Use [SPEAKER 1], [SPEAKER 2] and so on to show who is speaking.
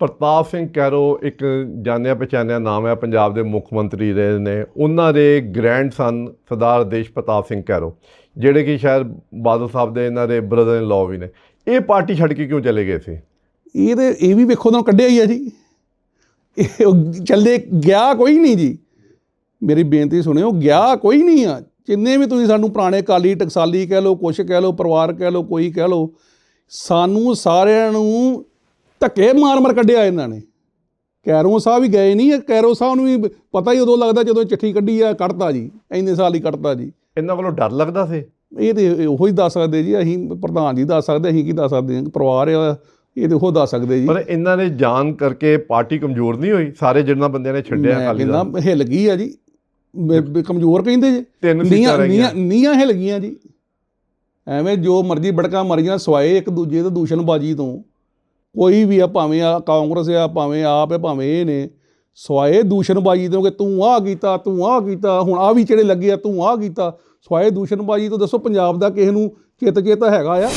[SPEAKER 1] ਪ੍ਰਤਾਪ Singh Cairo ਇੱਕ ਜਾਣਿਆ ਪਛਾਣਿਆ ਨਾਮ ਹੈ, ਪੰਜਾਬ ਦੇ ਮੁੱਖ ਮੰਤਰੀ ਰਹੇ ਨੇ। ਉਹਨਾਂ ਦੇ ਗ੍ਰੈਂਡ ਸਨ ਸਰਦਾਰ ਦੇਸ਼ ਪ੍ਰਤਾਪ ਸਿੰਘ ਕੈਰੋ, ਜਿਹੜੇ ਕਿ ਸ਼ਾਇਦ ਬਾਦਲ ਸਾਹਿਬ ਦੇ ਇਹਨਾਂ ਦੇ ਬ੍ਰਦਰ ਇਨ ਲਾਅ ਵੀ ਨੇ। ਇਹ ਪਾਰਟੀ ਛੱਡ ਕੇ ਕਿਉਂ ਚਲੇ ਗਏ ਸੀ?
[SPEAKER 2] ਇਹ ਤੇ ਇਹ ਵੀ ਵੇਖੋ ਤਾਂ ਕੱਢਿਆ ਹੀ ਆ ਜੀ। ਇਹ ਉਹ ਚੱਲੇ, ਗਿਆ ਕੋਈ ਨਹੀਂ ਜੀ। ਮੇਰੀ ਬੇਨਤੀ ਸੁਣਿਓ, ਗਿਆ ਕੋਈ ਨਹੀਂ ਆ। ਜਿੰਨੇ ਵੀ ਤੁਸੀਂ ਸਾਨੂੰ ਪੁਰਾਣੇ ਕਾਲੀ, ਟਕਸਾਲੀ ਕਹਿ ਲਓ, ਕੁਛ ਕਹਿ ਲਓ, ਪਰਿਵਾਰ ਕਹਿ ਲਓ, ਕੋਈ ਕਹਿ ਲਓ, ਸਾਨੂੰ ਸਾਰਿਆਂ ਨੂੰ ਧੱਕੇ ਮਾਰ ਮਾਰ ਕੱਢਿਆ ਇਹਨਾਂ ਨੇ। ਕੈਰੋ ਸਾਹਿਬ ਵੀ ਗਏ ਨਹੀਂ ਕੈਰੋ ਸਾਹਿਬ ਨੂੰ ਵੀ ਪਤਾ ਹੀ ਉਦੋਂ ਲੱਗਦਾ ਜਦੋਂ ਚਿੱਠੀ ਕੱਢੀ ਆ ਕੱਢਤਾ ਜੀ ਇੰਨੇ ਸਾਲ ਹੀ ਕੱਢਤਾ ਜੀ।
[SPEAKER 1] ਇਹਨਾਂ ਵੱਲੋਂ ਡਰ ਲੱਗਦਾ ਸੀ?
[SPEAKER 2] ਇਹ ਤੇ ਉਹੀ ਦੱਸ ਸਕਦੇ ਜੀ ਅਸੀਂ ਪ੍ਰਧਾਨ ਜੀ ਦੱਸ ਸਕਦੇ ਅਸੀਂ ਕੀ ਦੱਸ ਸਕਦੇ ਹਾਂ ਪਰਿਵਾਰ ਆ ਇਹ ਤੇ ਉਹ ਦੱਸ ਸਕਦੇ ਜੀ।
[SPEAKER 1] ਪਰ ਇਹਨਾਂ ਨੇ ਜਾਣ ਕਰਕੇ ਪਾਰਟੀ ਕਮਜ਼ੋਰ ਨਹੀਂ ਹੋਈ? ਸਾਰੇ ਜਿੰਨਾਂ ਬੰਦਿਆਂ ਨੇ ਛੱਡਿਆ ਅਕਾਲੀ ਦਲ?
[SPEAKER 2] ਹਿੱਲ ਗਈ ਆ ਜੀ। ਕਮਜ਼ੋਰ ਕਹਿੰਦੇ ਜੇ। ਨੀਆਂ ਨੀਆਂ ਨੀਆਂ ਹਿੱਲ ਗਈਆਂ ਜੀ। ਐਵੇਂ ਜੋ ਮਰਜ਼ੀ ਬੜਕਾ ਮਰੀਆਂ ਸਵਾਏ ਇੱਕ ਦੂਜੇ ਦੇ ਦੂਸ਼ਣਬਾਜੀ ਤੋਂ। ਕੋਈ ਵੀ ਆ, ਭਾਵੇਂ ਆ ਕਾਂਗਰਸ ਆ, ਭਾਵੇਂ ਆਪ ਆ, ਭਾਵੇਂ ਇਹ ਨੇ, ਸਵਾਏ ਦੂਸ਼ਣਬਾਜੀ ਤੋਂ ਕਿ ਤੂੰ ਆਹ ਕੀਤਾ, ਤੂੰ ਆਹ ਕੀਤਾ, ਹੁਣ ਆ ਵੀ ਜਿਹੜੇ ਲੱਗੇ ਆ, ਤੂੰ ਆਹ ਕੀਤਾ, ਸਵਾਏ ਦੂਸ਼ਣਬਾਜੀ ਤੋਂ ਦੱਸੋ, ਪੰਜਾਬ ਦਾ ਕਿਸੇ ਨੂੰ ਚਿੱਤ ਚੇਤਾ ਹੈਗਾ ਆ?